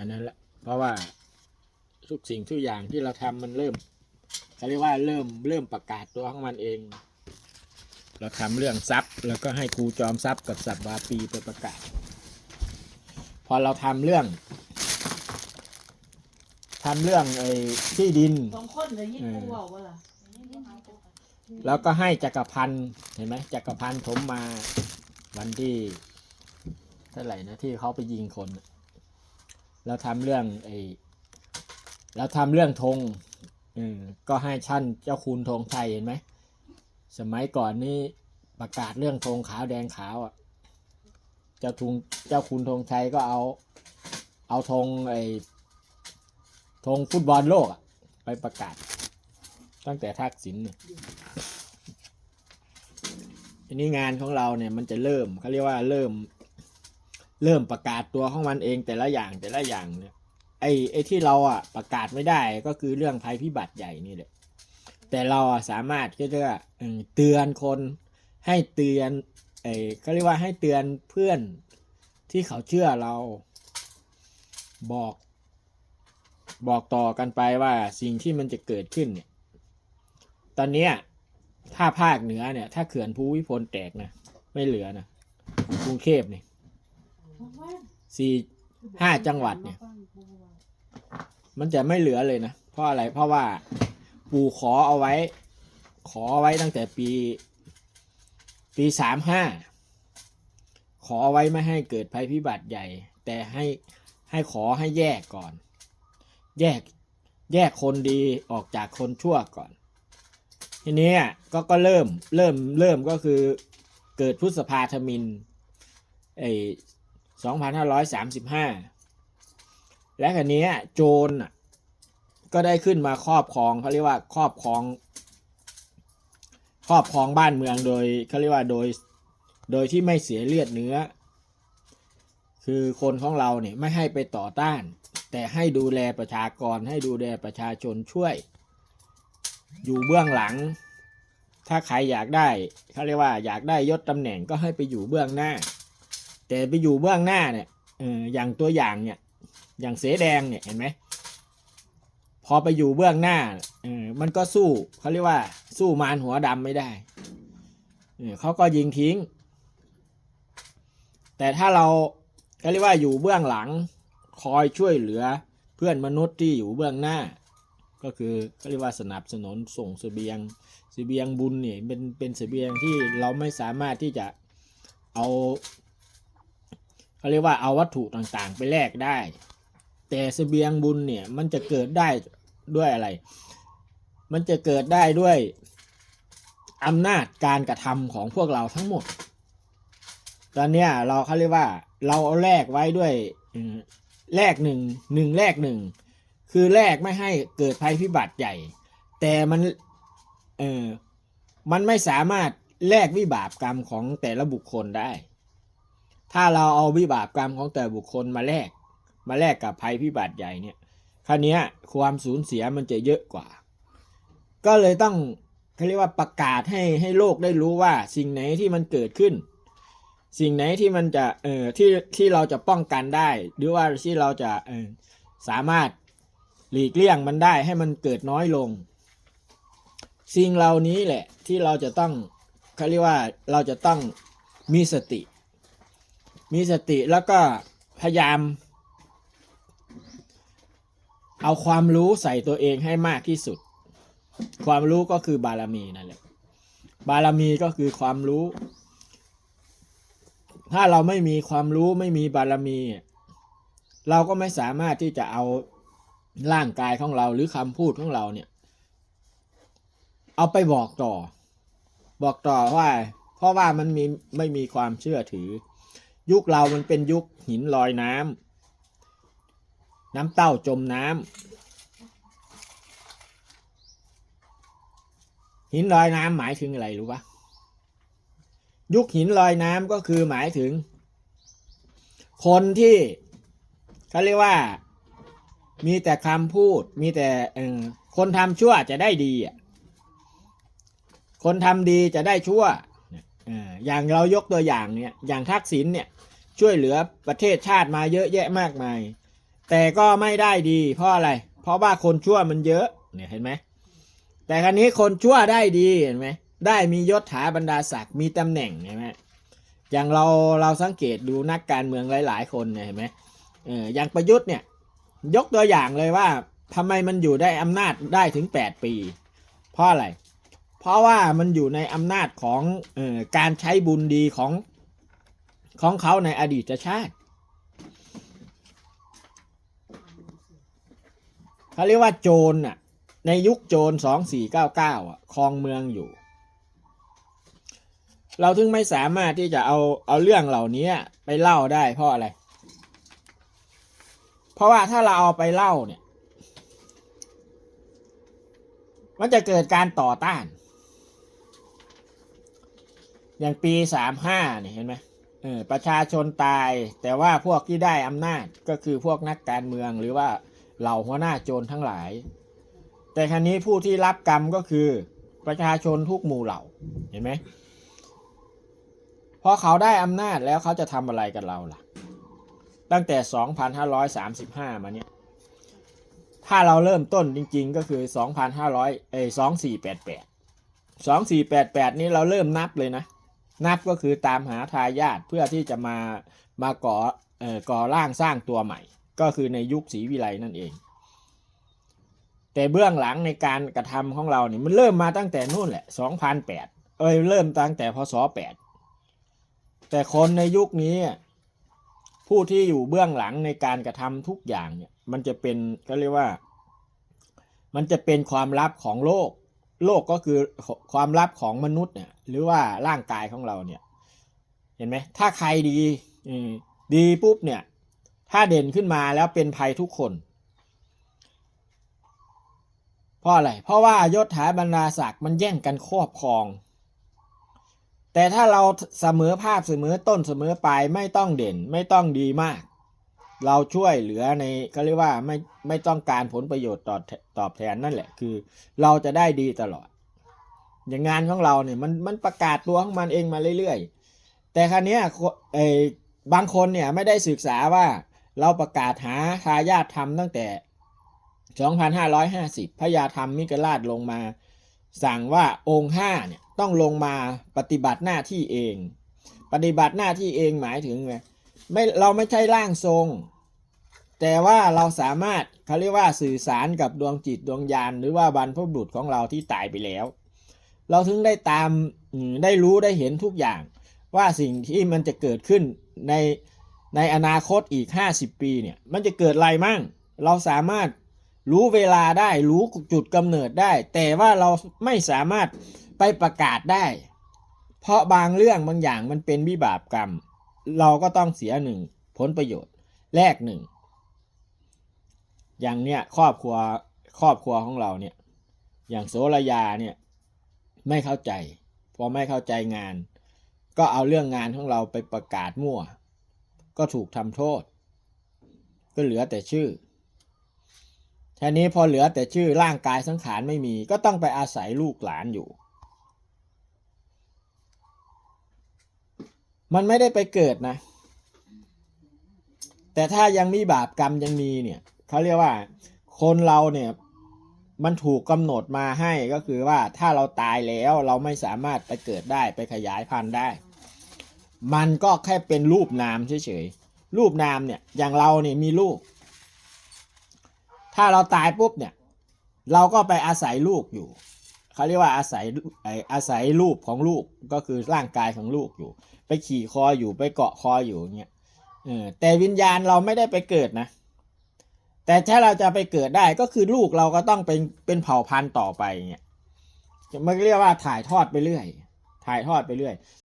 อันนั้นแหละเพราะว่าทุกสิ่งทุกอย่างที่เราทำมันเริ่มเขาเรียกว่าเริ่มเริ่มประกาศตัวของมันเอง เราทำเรื่องทรัพย์ แล้วก็ให้ครูจอมทรัพย์กับสับวาปีไปประกาศ พอเราทำเรื่องทำเรื่องไอ้ที่ดินสองคนเลยยิ่งกูเว่าว่าล่ะแล้วก็ให้จักรพันธ์เห็นไหมจักรพันธ์ผมมาวันที่เท่าไหร่นะที่เขาไปยิงคนน่ะ เราทำเรื่องไอ้เราทำเรื่องธงอืมก็ให้ท่านเจ้าคุณธงชัยเห็นไหมสมัยก่อนนี่ประกาศเรื่องธงขาวแดงขาวอะเจ้าทุงเจ้าคุณธงชัยก็เอา เอาธงไอ้ธงฟุตบอลโลกอะไปประกาศ ตั้งแต่ทักษิณเนี่ยทีนี้งานของเราเนี่ยมันจะเริ่มเขาเรียกว่าเริ่ม เริ่มประกาศตัวของมันเองแต่ละอย่างแต่ละอย่างเนี่ยไอ้ไอ้ที่เราอะประกาศไม่ได้ก็คือเรื่องภัยพิบัติใหญ่นี่แหละแต่เราอะสามารถก็จะเอ่อเตือนคนให้เตือนไอ้เขาเรียกว่าให้เตือนเพื่อนที่เขาเชื่อเราบอก บอกต่อกันไปว่าสิ่งที่มันจะเกิดขึ้นเนี่ย ตอนเนี้ยถ้าภาคเหนือเนี่ย ถ้าเขื่อนภูมิพลแตกนะ ไม่เหลือนะกรุงเทพเนี่ย สี่ห้าจังหวัดเนี่ย มันจะไม่เหลือเลยนะ เพราะอะไรเพราะว่าปู่ขอเอาไว้ ขอไว้ตั้งแต่ปี ปีสามห้าขอไว้ไม่ให้เกิดภัยพิบัติใหญ่ แต่ให้ให้ขอให้แยกก่อน แยกแยกคนดีออกจากคนชั่วก่อน ทีนี้ก็ก็เริ่มเริ่มเริ่มก็คือเกิดพฤษภาธมินไอ สองพันห้าร้อยสามสิบห้าและคันนี้โจรก็ได้ขึ้นมาครอบครองเขาเรียกว่าครอบครอง ครอบครองบ้านเมืองโดยเขาเรียกว่าโดยโดยที่ไม่เสียเลือดเนื้อ คือคนของเราเนี่ยไม่ให้ไปต่อต้าน แต่ให้ดูแลประชากรให้ดูแลประชาชนช่วย อยู่เบื้องหลัง ถ้าใครอยากได้เขาเรียกว่าอยากได้ยศตำแหน่งก็ให้ไปอยู่เบื้องหน้า แต่ไปอยู่เบื้องหน้าเนี่ยเอออย่างตัวอย่างเนี่ย อย่างเสแดงเนี่ยเห็นไหมพอไปอยู่เบื้องหน้าเออมันก็สู้เขาเรียกว่า สู้มารหัวดำไม่ได้เออเขาก็ยิงทิ้ง แต่ถ้าเราเขาเรียกว่าอยู่เบื้องหลัง คอยช่วยเหลือเพื่อนมนุษย์ที่อยู่เบื้องหน้า ก็คือเขาเรียกว่าสนับสนุนส่งเสบียงเสบียงบุญเนี่ยเป็นเป็นเสบียงที่เราไม่สามารถที่จะเอา เขาเรียกว่าเอาวัตถุต่างๆ ไปแลกได้ แต่เสบียงบุญเนี่ยมันจะเกิดได้ด้วยอะไร มันจะเกิดได้ด้วยอำนาจการกระทำของพวกเราทั้งหมด ตอนเนี้ยเราเขาเรียกว่า เราเอาแลกไว้ด้วยแลกหนึ่งหนึ่งแลกหนึ่งคือแรกไม่ให้เกิดภัยพิบัติใหญ่ แต่มันเออมันไม่สามารถแลกวิบากกรรมของแต่ละบุคคลได้ ถ้าเราเอาวิบากกรรมของแต่บุคคลมาแลกมาแลกกับภัยพิบัติใหญ่เนี่ยคราวเนี้ความสูญเสียมันจะเยอะกว่า ก็เลยต้องเขาเรียกว่าประกาศให้ให้โลกได้รู้ว่า สิ่งไหนที่มันเกิดขึ้น สิ่งไหนที่มันจะเออที่ที่เราจะป้องกันได้ หรือว่าที่เราจะเออสามารถหลีกเลี่ยงมันได้ให้มันเกิดน้อยลง สิ่งเหล่านี้แหละที่เราจะต้องเขาเรียกว่าเราจะต้องมีสติ มีสติแล้วก็พยายาม เอาความรู้ใส่ตัวเองให้มากที่สุด ความรู้ก็คือบารมีนั่นแหละ บารมีก็คือความรู้ ถ้าเราไม่มีความรู้ไม่มีบารมี เราก็ไม่สามารถที่จะเอาร่างกายของเราหรือคำพูดของเราเนี่ย เอาไปบอกต่อ บอกต่อว่า เพราะว่ามันมีไม่มีความเชื่อถือ ยุคเรามันเป็นยุคหินลอยน้ำน้ำเต้าจมน้ำหินลอยน้ำหมายถึงอะไรรู้ปะยุคหินลอยน้ำก็คือหมายถึง คนที่เขาเรียกว่า มีแต่คำพูด มีแต่คนทำชั่วจะได้ดีคนทำดีจะได้ชั่ว อย่างเรายกตัวอย่างเนี่ยอย่างทักษิณเนี่ยช่วยเหลือประเทศชาติมาเยอะแยะมากมาย แต่ก็ไม่ได้ดีเพราะอะไร เพราะว่าคนชั่วมันเยอะเนี่ยเห็นไหมแต่ครั้นี้คนชั่วได้ดีเห็นไหมได้มียศถาบรรดาศักดิ์มีตำแหน่งเห็นไหมอย่างเราเราสังเกตดูนักการเมืองหลาย ๆ คนเนี่ยเห็นไหมเอออย่างประยุทธ์เนี่ยยกตัวอย่างเลยว่าทำไมมันอยู่ได้อำนาจได้ถึง 8 ปี เพราะอะไร เพราะว่ามันอยู่ในอำนาจของออการใช้บุญดีของของเขาในอดีตชาติเขาเรียกว่าโจรน่ะในยุคโจรสองสี่เก้าเก้าอะครองเมืองอยู่ เราถึงไม่สามารถที่จะเอาเอาเรื่องเหล่านี้ไปเล่าได้เพราะอะไร เพราะว่าถ้าเราเอาไปเล่าเนี่ย มันจะเกิดการต่อต้าน อย่างปีสามห้าเนี่ยเห็นไหมเออประชาชนตายแต่ว่าพวกที่ได้อำนาจก็คือพวกนักการเมืองหรือว่าเหล่าหัวหน้าโจรทั้งหลาย แต่ครั้นี้ผู้ที่รับกรรมก็คือประชาชนทุกหมู่เหล่าเห็นไหมพอเขาได้อำนาจแล้วเขาจะทำอะไรกับเราล่ะ ตั้งแต่ 2,535 มาเนี่ยถ้าเราเริ่มต้นจริงๆก็คือ 2,500เอ้ย2488 2488 นี้เราเริ่มนับเลยนะ นับก็คือตามหาทายาทเพื่อที่จะมามาก่อเอ่อก่อร่างสร้างตัวใหม่ ก็คือในยุคศรีวิไลนั่นเอง แต่เบื้องหลังในการกระทำของเราเนี่ยมันเริ่มมาตั้งแต่นู่นแหละ 2008 เอ้ยเริ่มตั้งแต่พศ 8 แต่คนในยุคนี้ผู้ที่อยู่เบื้องหลังในการกระทำทุกอย่างเนี่ยมันจะเป็นก็เรียกว่า มันจะเป็นความลับของโลก โลกก็คือความลับของมนุษย์เนี่ยหรือว่าร่างกายของเราเนี่ยเห็นไหมถ้าใครดีดีปุ๊บเนี่ยถ้าเด่นขึ้นมาแล้วเป็นภัยทุกคน เพราะอะไร เพราะว่ายศถาบรรดาศักดิ์มันแย่งกันครอบครอง แต่ถ้าเราเสมอภาพเสมอต้นเสมอปลายไม่ต้องเด่นไม่ต้องดีมาก เราช่วยเหลือในเขาเรียกว่าไม่ไม่ต้องการผลประโยชน์ตอบตอบแทนนั่นแหละ คือเราจะได้ดีตลอด อย่างงานของเราเนี่ยมันมันประกาศตัวของมันเองมาเรื่อยๆ แต่ครั้นี้ยเออบางคนเนี่ยไม่ได้ศึกษาว่าเราประกาศหาทายาทธรรมตั้งแต่ 2,550 พระยาธรรมมิกราชลงมา สั่งว่าองค์ห้าเนี่ยต้องลงมาปฏิบัติหน้าที่เอง ปฏิบัติหน้าที่เองหมายถึงไง ไม่เราไม่ใช่ร่างทรง แต่ว่าเราสามารถเขาเรียกว่าสื่อสารกับดวงจิตดวงญาณหรือว่าบรรพบุรุษของเราที่ตายไปแล้ว เราถึงได้ตามได้รู้ได้เห็นทุกอย่าง ว่าสิ่งที่มันจะเกิดขึ้นในในอนาคตอีก 50 ปีเนี่ยมันจะเกิดอะไรมั่ง เราสามารถรู้เวลาได้รู้จุดกำเนิดได้ แต่ว่าเราไม่สามารถไปประกาศได้ เพราะบางเรื่องบางอย่างมันเป็นวิบากกรรม เราก็ต้องเสียหนึ่งผลประโยชน์แลกหนึ่งอย่างเนี้ยครอบครัวครอบครัวของเราเนี่ยอย่างโสระยาเนี่ยไม่เข้าใจ พอไม่เข้าใจงาน ก็เอาเรื่องงานของเราไปประกาศมั่ว ก็ถูกทำโทษ ก็เหลือแต่ชื่อทีนี้พอเหลือแต่ชื่อร่างกายสังขารไม่มี ก็ต้องไปอาศัยลูกหลานอยู่ มันไม่ได้ไปเกิดนะ แต่ถ้ายังมีบาปกรรมยังมีเนี่ยเขาเรียกว่า คนเราเนี่ยมันถูกกำหนดมาให้ก็คือว่าถ้าเราตายแล้วเราไม่สามารถไปเกิดได้ไปขยายพันธุ์ได้ มันก็แค่เป็นรูปนามเฉยๆรูปนามเนี่ยอย่างเราเนี่ยมีลูก ถ้าเราตายปุ๊บเนี่ย เราก็ไปอาศัยลูกอยู่ เขาเรียกว่าอาศัยออาศัยรูปของลูกก็คือร่างกายของลูกอยู่ ไปขี่คออยู่ไปเกาะคออยู่อย่างเงี้ยเออแต่วิญญาณเราไม่ได้ไปเกิดนะ แต่ถ้าเราจะไปเกิดได้ก็คือลูกเราก็ต้องเป็นเป็นเผ่าพันธุ์ต่อไปเงี้ยมันเรียกว่าถ่ายทอดไปเรื่อย ถ่ายทอดไปเรื่อย